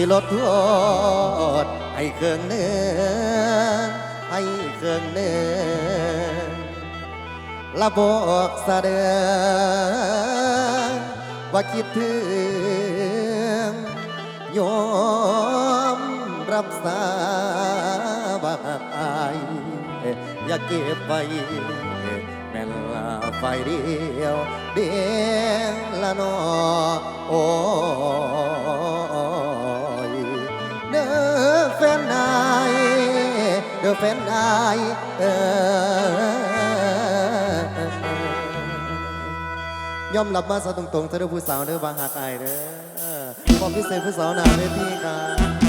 สิลดโทษให้เครื่องเนื้อให้เครื่องเนื้อละบอกสะเดือว่าคิดถึงยอมรับสาบายอย่าเก็บไว้แม่นลาไฟเดียวเดียวละนอโอ้ยเด้อ แฟนนายเด้อแฟนนายเออยอมรับมาซะตรงๆเธอผู้สาวเด้อบางหากอายเด้อความพิเศษผู้สาวหน้าเวทีครับ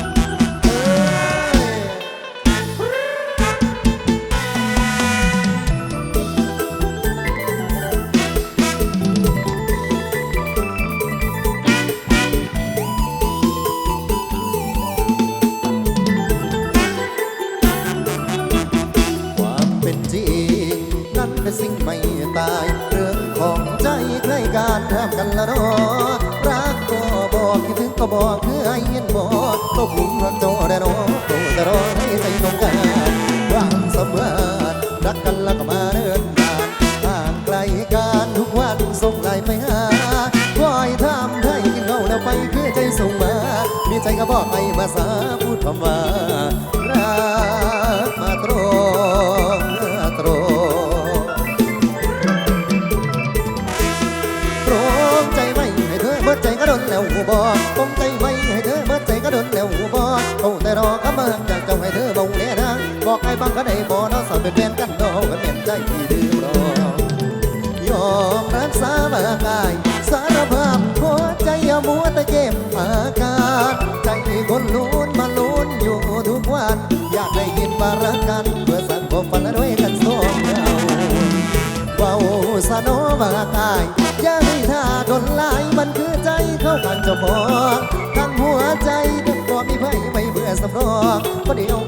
เป็นสิ่งไม่ตาย เรื่องของใจใกล้การห้ามกันละเนาะรักก็บอกคิดถึงก็บอกคือให้เห็นบอกตกหลุมรักเจ้าได้เนาะตัวจะรอให้ใจตรงกันวามเสมอรักกันแล้วก็มาเดินทางห่างไกลกันทุกวันส่งไลน์ไปหาคอยทำให้กินเหล้าแล้วไปคือใจส่งมา มีใจก็บอกให้มาสาพูดคำว่า เนาะสาวเป็นแฟนกันดอกกันเหม็นใจที่ดื้อรอยอมรักษาบากายสารภาพหัวใจอย่ามัวแต่เก็บอาการใจคนลุ้นมาลุ้นอยู่ทุกวัน อยากได้ยินมารักกันเพื่อสังคมฝันด้วยกันสองเราเว้าสนอมากายอย่าให้ท่าดนลายมันคือใจเข้ากันเจ้าของทั้งหัวใจทั้งตัวมีไพ่ไม่เบื่อสำรองก็เดียว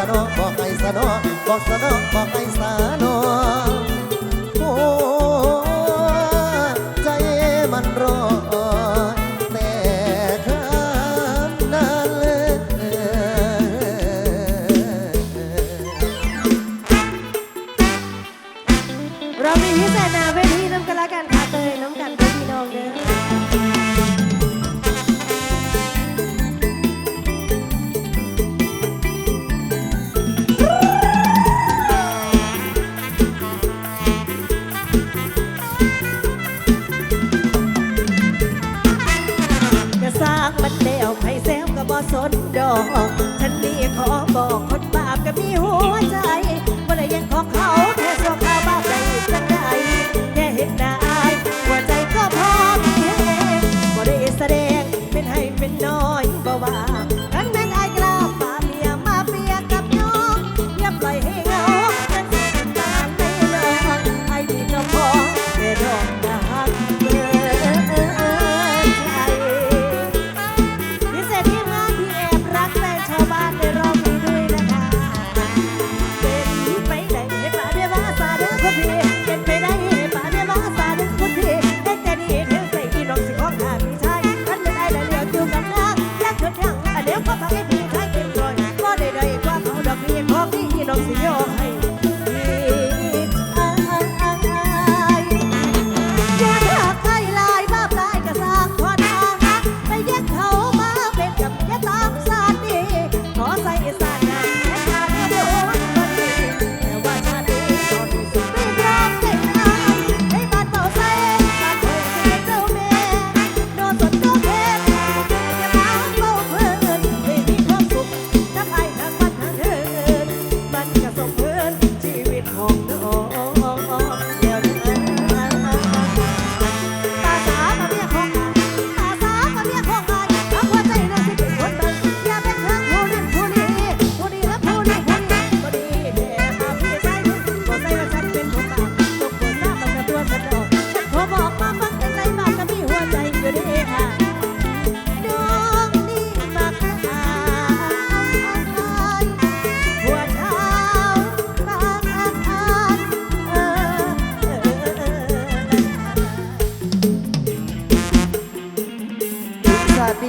สนอบอกให้สนอบอกสนอบอกให้สนอ เขาดอ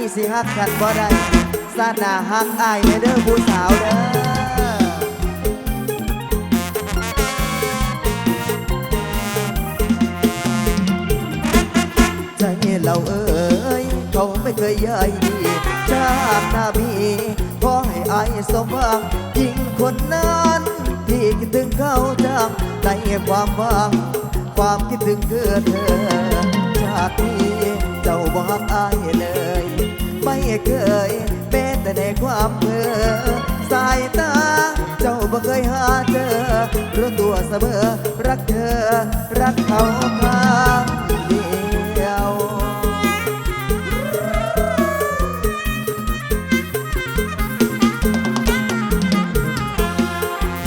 นี้สิฮักกันบ่ได้ซาดหน้าฮักอายในเด้อผู้สาวเด้อใจเราเอ่ยเขาไม่เคยใยดีชาติหน้าพี่ขอให้อายสมหวังยิ่งคนนั้นที่คิดถึงเขาจังในความหวังความคิดถึงคือเธอ ชาตินี้เจ้าบอกอายเลย ไม่เคยแม้แต่ในความเพ้อสายตา เจ้าบ่เคยหาเจอรู้ตัวเสมอรักเธอ รักเขาข้างเดียว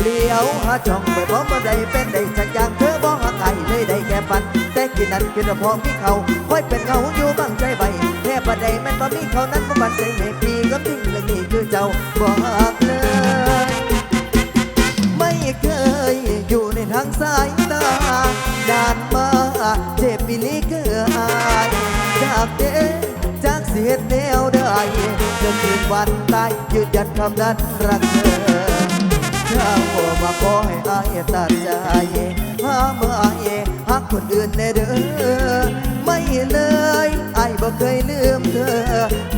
เลี้ยวหาช่องไป แต่นนั้นกินพอมีเขาคอยเป็นเงาอยู่บังใจใบแค่ประใดแมันบ่มีเขานั้นบ่บันใจให้พี่ก็ทิ้งเรื่องนี้คือเจ้าบอกเลยไม่เคยอยู่ในทางสายตาด่านมาเจ็บปีลีเกืออายจากเด้จากเสียแนวได้จนถึงวันตายยืนยันคำนั้นรักเธอเจ้ามาขอให้อายตัดใจห้ามอาย หักคนอื่นแน่เด้อไม่เลยไอายบ่เคยลืมเธอ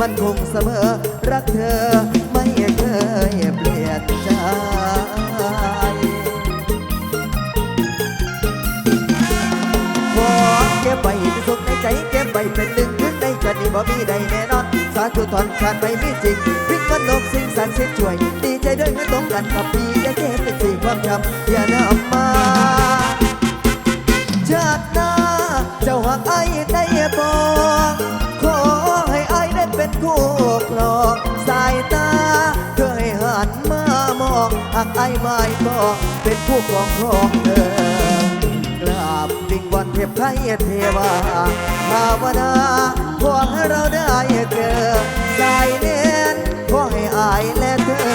มันคงเสมอรักเธอ ไม่เคยเปลี่ยนใจขอเก็บไว้ที่สุดในใจเก็บไว้เป็นหนึ่งขึ้นในใจนี้บ่มีใดแน่นอน สาธุทอนขาดไปไม่จริงพลิกมันโลกสิ่งสันเสียช่วย ดีใจด้วยไม่ตรงกันกับพี่อย่าเก็บเป็นสิ่งความจำอย่านำมา ชาติหน้า เจ้าหักไอ้ได้บอกขอให้ไอ้ได้เป็นคู่ครองสายตาเคยหันมามองหักไอ้ไม่บอกเป็นผู้ครองครองเธอกราบวิงวันเทพไทยเทวาภาวนาขอให้เราได้เจอสายเน้นขอให้อายและเธอ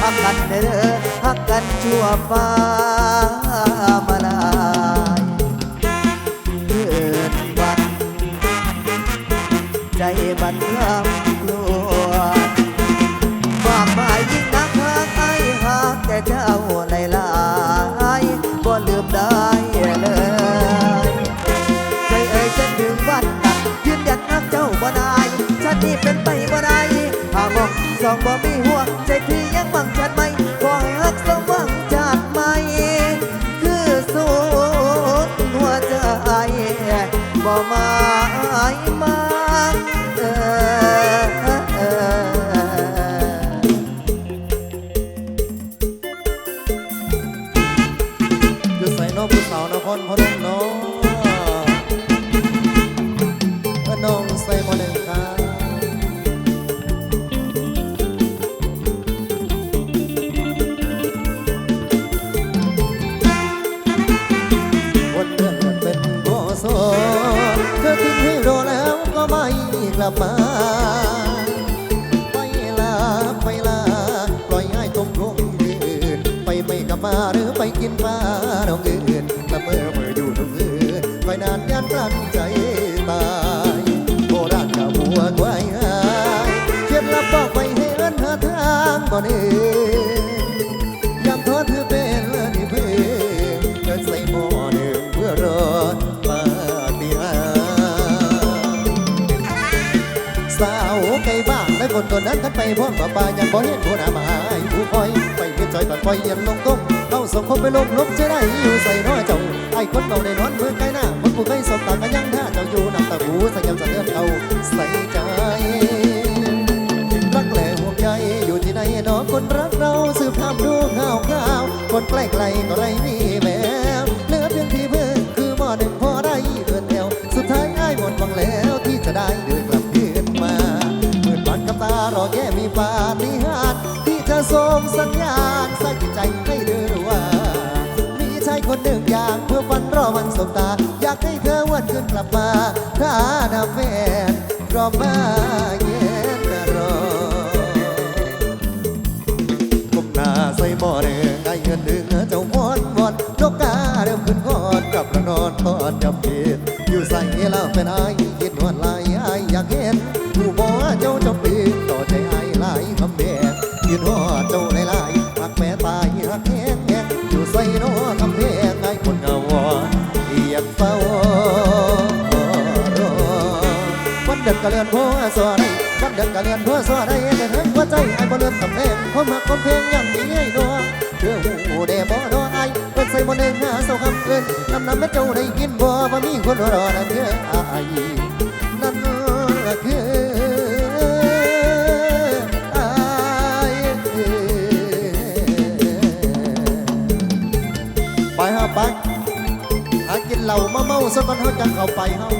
หักกันเด้อหักกันชั่วฟ้ามา ใจมันลำกลัวมากมายยิ่งนักหากไอหากแต่เจ้าหลายหลายบ่ลืมได้เลยใจเอ่ยจนถึงวันนั้นยืนหยัดนักเจ้าบ่ได้ชาตินี้เป็นไปบ่ได้หามองสองบ่มีหัวใจพี่ยังหวังชาติไหมขอให้ฮักสมหวังชาติไหมคือสุดหัวใจบ่มายมัน เบมาไปลาไปลาปล่อยให้ตมคงยืนไปไม่กลับมาหรือไปกินปลาดองอื่นละเมื่อเมื่ออยู่ทุกคืนไปนานยันกลั้นใจตายโบราณกับหัวกวายหายเคล็ดลับบอกไปให้เอินหาทางบ่เนื่ย นั้นกันไปพร้อมกับปลายังบ่เห็นผู้หน้ามาหายผู้คอยไปเพื่อจอยก่อนปล่อยยันลงต้มเอาสองคนไปลงลบจะได้อยู่ใส่น้อยเจ้าไอ้คนเมาในนอนเมื่อไกลหน้าคนผู้เคยสบตากันยังท่าเจ้าอยู่นำตาหูใส่ยามสะเทือนเอาใส่ใจรักแหละห่วงใยอยู่ที่ไหนเนอคนรักเราสืบทำดูข่าวข่าวคนใกล้ไกลก็ไรมีแว ส่งสัญญาณสร้างจิตใจให้เดือว่า มีชายคนหนึ่งอยากเพื่อฝันรอวันสบตา อยากให้เธอวันคืนกลับมา ถ้าหนาแฟนรอมาเย็นรอก้มหน้าใส่หม้อเด้งได้เงินดึงเจ้าวอนวอนนกกาเริ่มขึ้นคอนกลับละนอนทอดจับเพียอยู่ใส่แล้วเป็นไอ้ ดือนกะเลือนหัวสวได้วันเดือนกะเลือนหัวสวได้แต่เธอหัวใจไอ้บ่เลือนตำแหน่งความหักคนเพลงยังมีให้นัวเพื่อหูเดบ่นัวไอ้เปิดใส่บ่หนึ่งหาเศร้าคำเกินน้ำน้ำแม่เจ้าได้กินบ่ว่ามีคนรอนั่นเด้อไอ้นั่นคือไอ้ไปฮะไปหากินเหล้ามาเมาสักวันเฮาจังเข้าไปเฮา